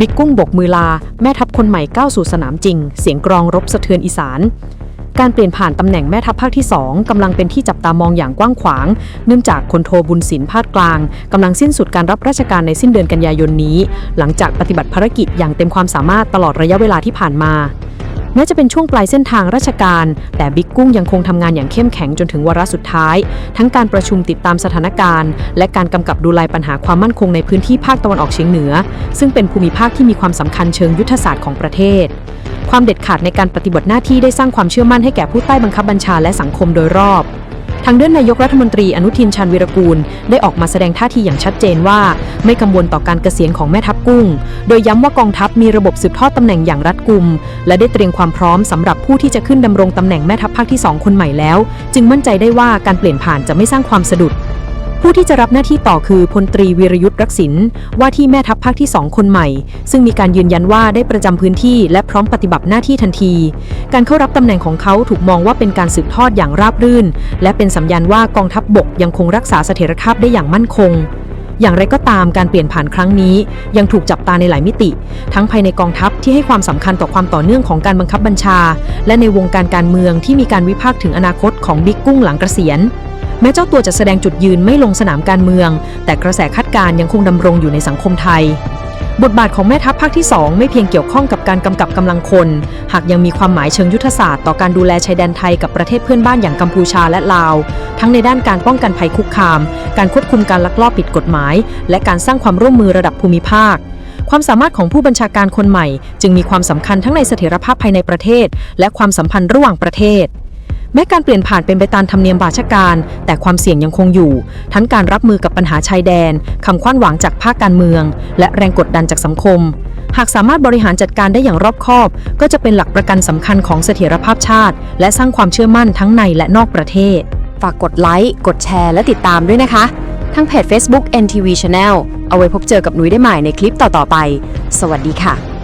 บิ๊กกุ้งบกมือลา แม่ทัพคนใหม่ก้าวสู่สนามจริง เสียงกรองรบสะเทือนอีสาน การเปลี่ยนผ่านตำแหน่งแม่ทัพภาคที่ 2 กำลังเป็นที่จับตามองอย่างกว้างขวาง เนื่องจากคนโทบุญศินภาคกลางกำลังสิ้นสุดการรับราชการในสิ้นเดือนกันยายนนี้ หลังจากปฏิบัติภารกิจอย่างเต็มความสามารถตลอดระยะเวลาที่ผ่านมา แม้จะเป็นช่วงปลายเส้นทางราชการ แต่บิ๊กกุ้งยังคงทำงานอย่างเข้มแข็งจนถึงวาระสุดท้าย ทั้งการประชุมติดตามสถานการณ์ และการกำกับดูแลปัญหาความมั่นคงในพื้นที่ภาคตะวันออกเฉียงเหนือ ซึ่งเป็นภูมิภาคที่มีความสำคัญเชิงยุทธศาสตร์ของประเทศความเด็ดขาดในการปฏิบัติหน้าที่ได้สร้างความเชื่อมั่นให้แก่ผู้ใต้บังคับบัญชาและสังคมโดยรอบ ทางด้านนายกรัฐมนตรีอนุทินชาญวีรกูล ได้ออกมาแสดงท่าทีอย่างชัดเจนว่า ไม่กังวลต่อการเกษียณของแม่ทัพกุ้ง โดยย้ำว่ากองทัพมีระบบสืบทอดตำแหน่งอย่างรัดกุม และได้เตรียมความพร้อมสำหรับผู้ที่จะขึ้นดำรงตำแหน่งแม่ทัพภาคที่ 2 คนใหม่แล้ว จึงมั่นใจได้ว่าการเปลี่ยนผ่านจะไม่สร้างความสะดุด ผู้ที่จะรับหน้าที่ต่อคือพลตรีวีรยุทธ์รักษินว่าที่แม่ทัพภาคที่ 2 คนใหม่ ซึ่งมีการยืนยันว่าได้ประจำพื้นที่และพร้อมปฏิบัติหน้าที่ทันที การเข้ารับตำแหน่งของเขาถูกมองว่าเป็นการสืบทอดอย่างราบรื่น และเป็นสัญญาณว่ากองทัพบบกยังคงรักษาเสถียรภาพได้อย่างมั่นคงอย่างไรก็ตามการเปลี่ยนผ่านครั้งนี้ ยังถูกจับตาในหลายมิติ ทั้งภายในกองทัพที่ให้ความสำคัญต่อความต่อเนื่องของการบังคับบัญชา และในวงการการเมืองที่มีการวิพากษ์ถึงอนาคตของบิ๊กกุ้งหลังเกษียณ แม้เจ้าตัวจะแสดงจุดยืนไม่ลงสนามการเมือง แต่กระแสคาดการยังคงดำรงอยู่ในสังคมไทย บทบาทของแม่ทัพภาคที่ 2 ไม่เพียงเกี่ยวข้องกับการกำกับกำลังคน หากยังมีความหมายเชิงยุทธศาสตร์ต่อการดูแลชายแดนไทยกับประเทศเพื่อนบ้านอย่างกัมพูชาและลาว ทั้งในด้านการป้องกันภัยคุกคาม การควบคุมการลักลอบผิดกฎหมาย และการสร้างความร่วมมือระดับภูมิภาคความสามารถของผู้บัญชาการคนใหม่ จึงมีความสำคัญทั้งในเสถียรภาพภายในประเทศ และความสัมพันธ์ระหว่างประเทศ แม้การเปลี่ยนผ่านเป็นไปตามธรรมเนียมราชการ แต่ความเสี่ยงยังคงอยู่ ทั้งการรับมือกับปัญหาชายแดนคำคว้านหวังจากภาคการเมือง และแรงกดดันจากสังคม หากสามารถบริหารจัดการได้อย่างรอบคอบ ก็จะเป็นหลักประกันสำคัญของเสถียรภาพชาติ และสร้างความเชื่อมั่นทั้งในและนอกประเทศ ฝากกดไลค์กดแชร์และติดตามด้วยนะคะ ทั้งเพจ Facebook NTV Channel เอาไว้พบเจอกับหนุ้ยได้ใหม่ในคลิปต่อๆไป สวัสดีค่ะ